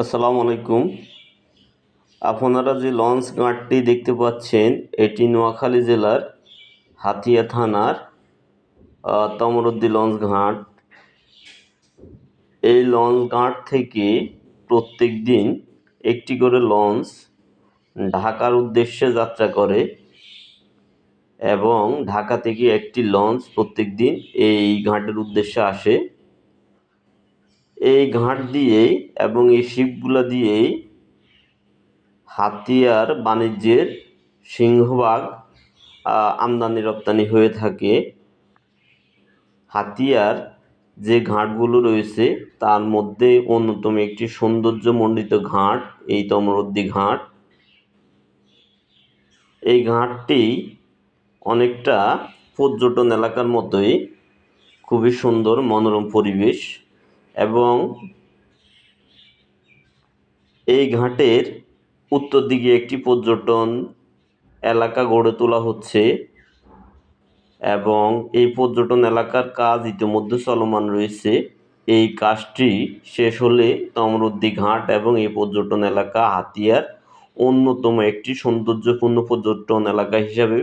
আসসালামু আলাইকুম। আপনারা যে লঞ্চ ঘাটটি দেখতে পাচ্ছেন, এটি নোয়াখালী জেলার হাতিয়া থানার তমরুদ্দি লঞ্চ ঘাট। এই লঞ্চ ঘাট থেকে প্রত্যেক দিন একটি করে লঞ্চ ঢাকার উদ্দেশ্যে যাত্রা করে এবং ঢাকা থেকে একটি লঞ্চ প্রত্যেক দিন এই ঘাটের উদ্দেশ্যে আসে। এই ঘাট দিয়েই এবং এই শিপগুলা দিয়েই হাতিয়ার বাণিজ্যের সিংহভাগ আমদানি রপ্তানি হয়ে থাকে। হাতিয়ার যে ঘাটগুলো রয়েছে, তার মধ্যে অন্যতম একটি সৌন্দর্যমণ্ডিত ঘাট, এই তমরুদ্দি ঘাট। এই ঘাটটি অনেকটা পর্যটন এলাকার মতোই, খুবই সুন্দর, মনোরম পরিবেশ। এবং এই ঘাটের উত্তর দিকে একটি পর্যটন এলাকা গড়ে তোলা হচ্ছে এবং এই পর্যটন এলাকার কাজ ইতিমধ্যে চলমান রয়েছে। এই কাজটি শেষ হলে তমরুদ্দি ঘাট এবং এই পর্যটন এলাকা হাতিয়ার অন্যতম একটি সৌন্দর্যপূর্ণ পর্যটন এলাকা হিসাবে